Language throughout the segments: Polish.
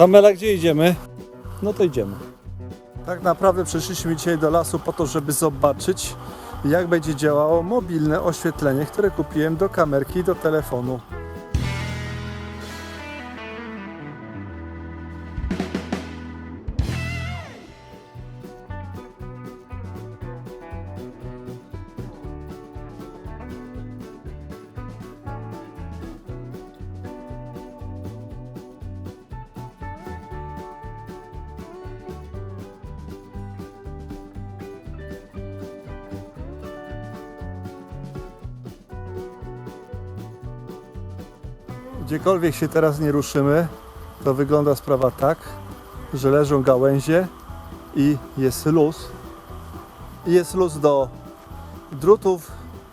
Tamela, gdzie idziemy? No to idziemy. Tak naprawdę przyszliśmy dzisiaj do lasu po to, żeby zobaczyć, jak będzie działało mobilne oświetlenie, które kupiłem do kamerki i do telefonu. Gdziekolwiek się teraz nie ruszymy, to wygląda sprawa tak, że leżą gałęzie i jest luz. Jest luz do drutów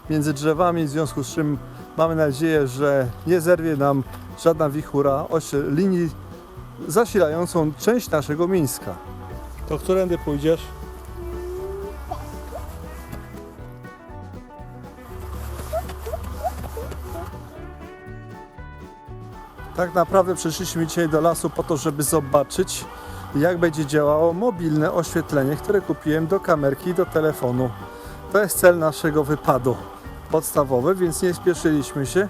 między drzewami, w związku z czym mamy nadzieję, że nie zerwie nam żadna wichura oś- linii zasilającą część naszego Mińska. To którędy pójdziesz? Tak naprawdę przyszliśmy dzisiaj do lasu po to, żeby zobaczyć, jak będzie działało mobilne oświetlenie, które kupiłem do kamerki i do telefonu. To jest cel naszego wypadu podstawowy, więc nie spieszyliśmy się.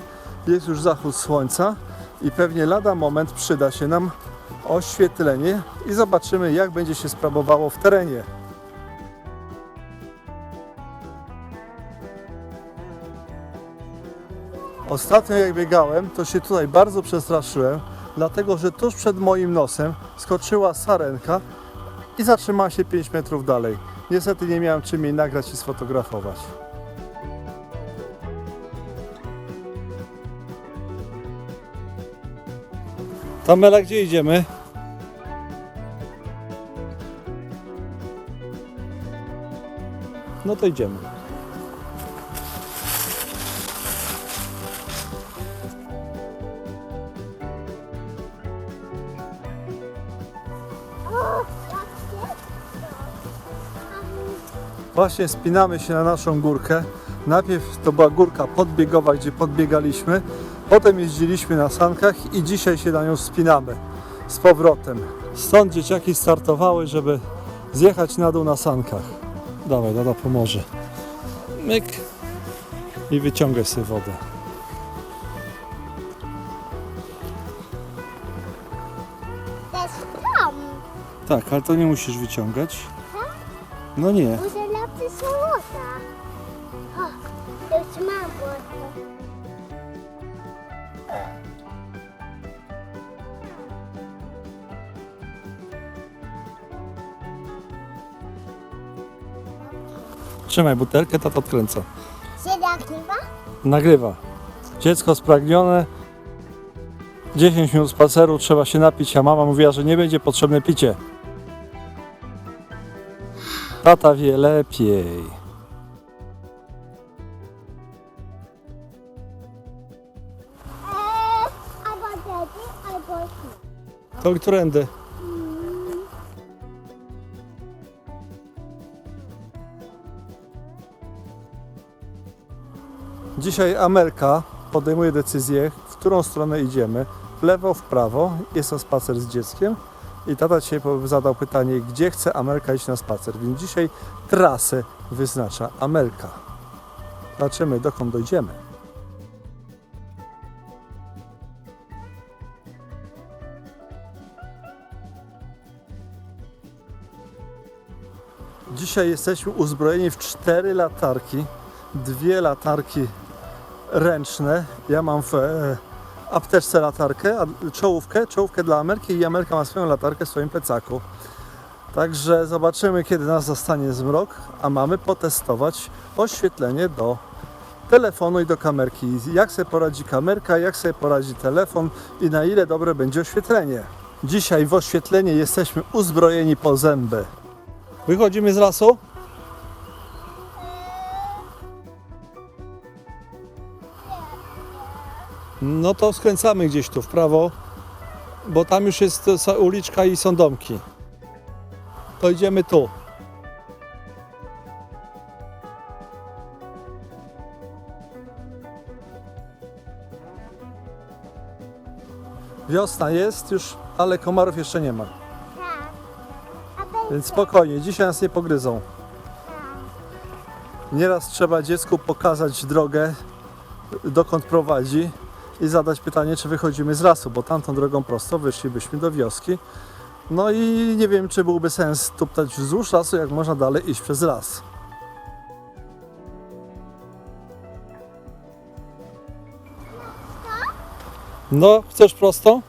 Jest już zachód słońca i pewnie lada moment przyda się nam oświetlenie i zobaczymy, jak będzie się sprawowało w terenie. Ostatnio jak biegałem, to się tutaj bardzo przestraszyłem, dlatego że tuż przed moim nosem skoczyła sarenka i zatrzymała się 5 metrów dalej. Niestety nie miałem czym jej nagrać i sfotografować. Tamela, gdzie idziemy? No to idziemy. Właśnie spinamy się na naszą górkę. Najpierw to była górka podbiegowa, gdzie podbiegaliśmy. Potem jeździliśmy na sankach i dzisiaj się na nią spinamy z powrotem. Stąd dzieciaki startowały, żeby zjechać na dół na sankach. Dawaj, Dada pomoże. Myk. I wyciągaj sobie wodę. Tak, ale to nie musisz wyciągać. No nie. Trzymaj butelkę, tata odkręca. Się nagrywa? Nagrywa. Dziecko spragnione. 10 minut spaceru, trzeba się napić, a mama mówiła, że nie będzie potrzebne picie. Tata wie lepiej. To którędy? Dzisiaj Amelka podejmuje decyzję, w którą stronę idziemy. W lewo, w prawo. Jest to spacer z dzieckiem. I tata dzisiaj zadał pytanie, gdzie chce Amelka iść na spacer. Więc dzisiaj trasę wyznacza Amelka. Zobaczymy, dokąd dojdziemy. Dzisiaj jesteśmy uzbrojeni w cztery latarki, dwie latarki ręczne. Ja mam w e, apteczce latarkę, a czołówkę, czołówkę dla Ameryki i Ameryka ma swoją latarkę w swoim plecaku. Także zobaczymy, kiedy nas zastanie zmrok, a mamy potestować oświetlenie do telefonu i do kamerki. Jak sobie poradzi kamerka, jak sobie poradzi telefon i na ile dobre będzie oświetlenie. Dzisiaj w oświetlenie jesteśmy uzbrojeni po zęby. Wychodzimy z lasu? No to skręcamy gdzieś tu w prawo, bo tam już jest uliczka i są domki. To idziemy tu. Wiosna jest już, ale komarów jeszcze nie ma. Więc spokojnie, dzisiaj nas nie pogryzą. Nieraz trzeba dziecku pokazać drogę, dokąd prowadzi i zadać pytanie, czy wychodzimy z lasu, bo tamtą drogą prosto wyszlibyśmy do wioski. No i nie wiem, czy byłby sens tuptać wzdłuż lasu, jak można dalej iść przez las. No, chcesz prosto?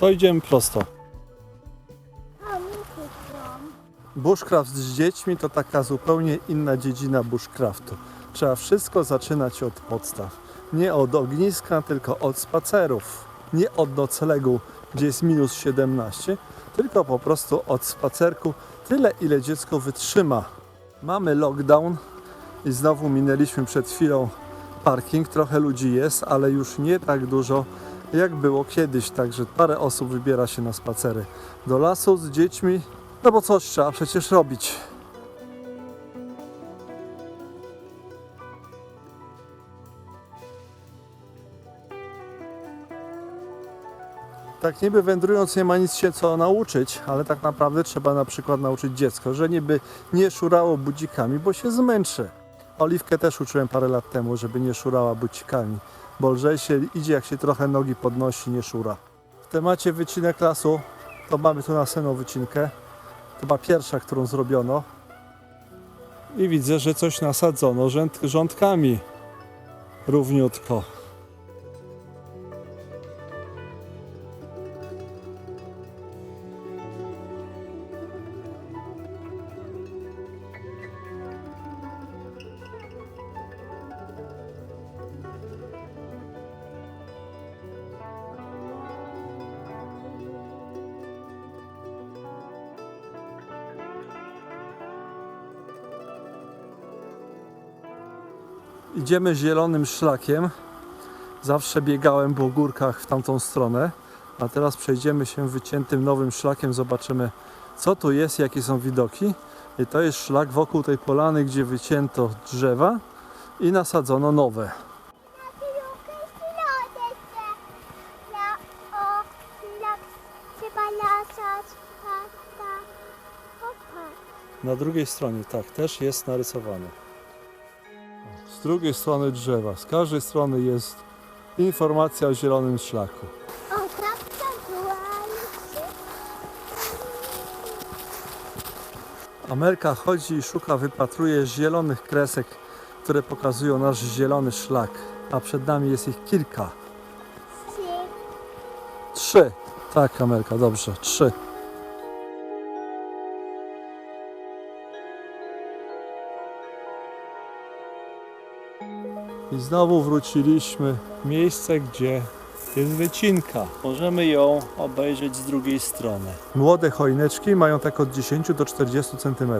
To idziemy prosto. O, mi kupią. Bushcraft z dziećmi to taka zupełnie inna dziedzina bushcraftu. Trzeba wszystko zaczynać od podstaw. Nie od ogniska, tylko od spacerów. Nie od noclegu, gdzie jest minus 17, tylko po prostu od spacerku tyle, ile dziecko wytrzyma. Mamy lockdown i znowu minęliśmy przed chwilą parking. Trochę ludzi jest, ale już nie tak dużo jak było kiedyś, także parę osób wybiera się na spacery do lasu z dziećmi, no bo coś trzeba przecież robić. Tak niby wędrując nie ma nic się co nauczyć, ale tak naprawdę trzeba na przykład nauczyć dziecko, że niby nie szurało budzikami, bo się zmęczy. Oliwkę też uczyłem parę lat temu, żeby nie szurała bucikami, bo lżej się idzie jak się trochę nogi podnosi, nie szura. W temacie wycinek lasu to mamy tu następną wycinkę. To była pierwsza, którą zrobiono. I widzę, że coś nasadzono rząd, rządkami. Równiutko. Idziemy zielonym szlakiem. Zawsze biegałem po górkach w tamtą stronę, a teraz przejdziemy się wyciętym nowym szlakiem. Zobaczymy, co tu jest, jakie są widoki. I to jest szlak wokół tej polany, gdzie wycięto drzewa i nasadzono nowe. Na drugiej stronie, tak, też jest narysowane. Z drugiej strony drzewa, z każdej strony jest informacja o zielonym szlaku. O, była. Amelka chodzi i szuka, wypatruje zielonych kresek, które pokazują nasz zielony szlak, a przed nami jest ich kilka. Trzy. Trzy. Tak, Amelka, dobrze, trzy. I znowu wróciliśmy w miejsce, gdzie jest wycinka. Możemy ją obejrzeć z drugiej strony. Młode choineczki mają tak od 10 do 40 cm.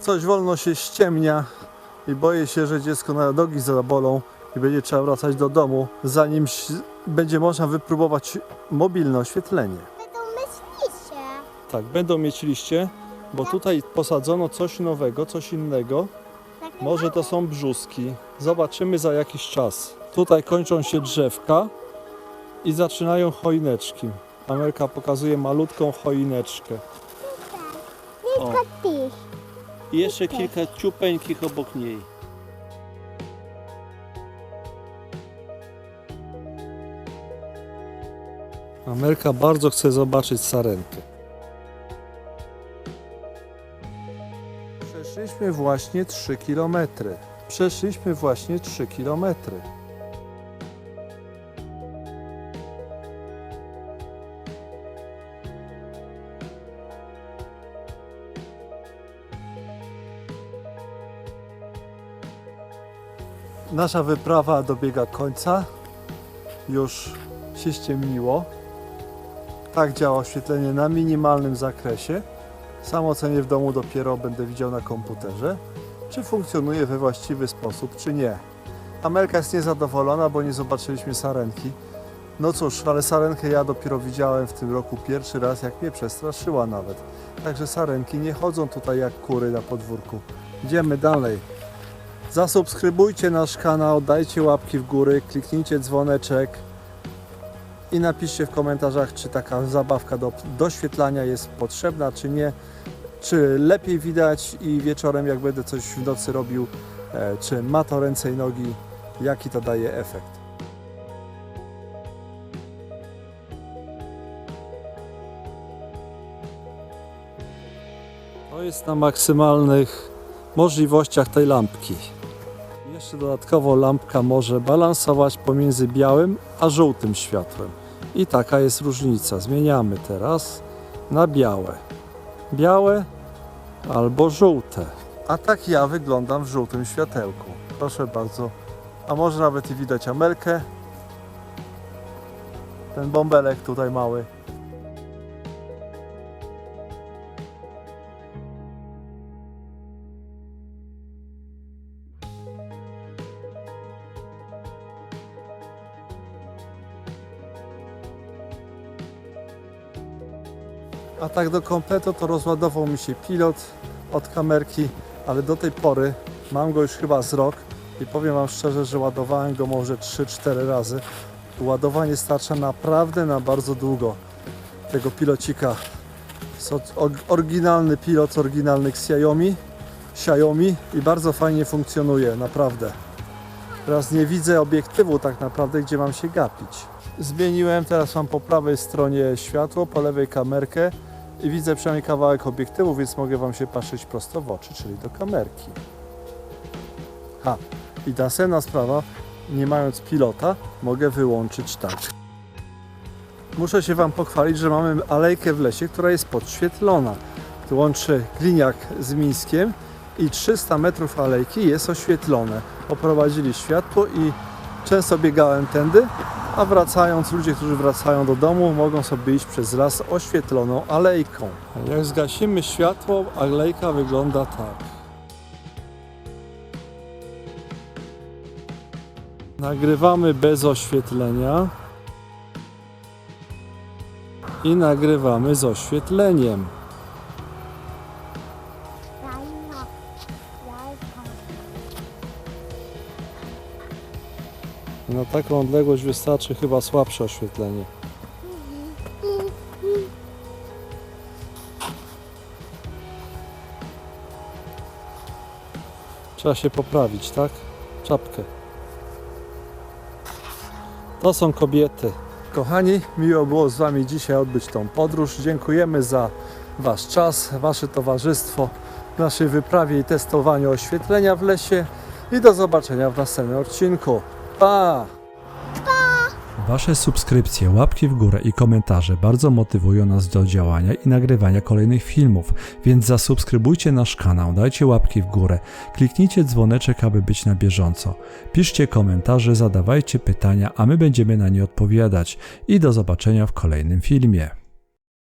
Coś wolno się ściemnia i boję się, że dziecko na nogi zabolą i będzie trzeba wracać do domu, zanim będzie można wypróbować mobilne oświetlenie. Tak, będą mieć liście, bo tutaj posadzono coś nowego, coś innego. Tak, Może to są brzuski. Zobaczymy za jakiś czas. Tutaj kończą się drzewka i zaczynają choineczki. Amerka pokazuje malutką choineczkę. O. I jeszcze kilka ciupeńkich obok niej. Amerka bardzo chce zobaczyć sarenkę. Przeszliśmy właśnie 3 km. Przeszliśmy właśnie 3 km. Nasza wyprawa dobiega końca. Już się ściemniło. Tak działa oświetlenie na minimalnym zakresie. Sam ocenię w domu dopiero będę widział na komputerze, czy funkcjonuje we właściwy sposób, czy nie. Amelka jest niezadowolona, bo nie zobaczyliśmy sarenki. No cóż, ale sarenkę ja dopiero widziałem w tym roku pierwszy raz, jak mnie przestraszyła nawet. Także sarenki nie chodzą tutaj jak kury na podwórku. Idziemy dalej. Zasubskrybujcie nasz kanał, dajcie łapki w góry, kliknijcie dzwoneczek i napiszcie w komentarzach, czy taka zabawka do doświetlania jest potrzebna, czy nie. Czy lepiej widać i wieczorem, jak będę coś w nocy robił, e, czy ma to ręce i nogi, jaki to daje efekt. To jest na maksymalnych możliwościach tej lampki. Jeszcze dodatkowo lampka może balansować pomiędzy białym a żółtym światłem. I taka jest różnica. Zmieniamy teraz na białe. Białe albo żółte. A tak ja wyglądam w żółtym światełku. Proszę bardzo. A może nawet i widać Amelkę. Ten bąbelek tutaj mały. A tak do kompletu to rozładował mi się pilot od kamerki, ale do tej pory mam go już chyba z rok i powiem Wam szczerze, że ładowałem go może 3-4 razy. Ładowanie starcza naprawdę na bardzo długo tego pilocika. Jest oryginalny pilot, oryginalny Xiaomi, Xiaomi i bardzo fajnie funkcjonuje, naprawdę. Teraz nie widzę obiektywu tak naprawdę, gdzie mam się gapić. Zmieniłem, teraz mam po prawej stronie światło, po lewej kamerkę i widzę przynajmniej kawałek obiektywu, więc mogę Wam się patrzeć prosto w oczy, czyli do kamerki. Ha, i następna sprawa, nie mając pilota, mogę wyłączyć tak. Muszę się Wam pochwalić, że mamy alejkę w lesie, która jest podświetlona. Łączy Gliniak z Mińskiem i 300 metrów alejki jest oświetlone. Oprowadzili światło i często biegałem tędy, a wracając, ludzie, którzy wracają do domu, mogą sobie iść przez las oświetloną alejką. Jak zgasimy światło, alejka wygląda tak. Nagrywamy bez oświetlenia i nagrywamy z oświetleniem. Taką odległość wystarczy chyba słabsze oświetlenie. Trzeba się poprawić, tak? Czapkę. To są kobiety. Kochani, miło było z Wami dzisiaj odbyć tą podróż. Dziękujemy za Wasz czas, Wasze towarzystwo w naszej wyprawie i testowaniu oświetlenia w lesie i do zobaczenia w następnym odcinku. Pa! Wasze subskrypcje, łapki w górę i komentarze bardzo motywują nas do działania i nagrywania kolejnych filmów, więc zasubskrybujcie nasz kanał, dajcie łapki w górę, kliknijcie dzwoneczek, aby być na bieżąco. Piszcie komentarze, zadawajcie pytania, a my będziemy na nie odpowiadać. I do zobaczenia w kolejnym filmie.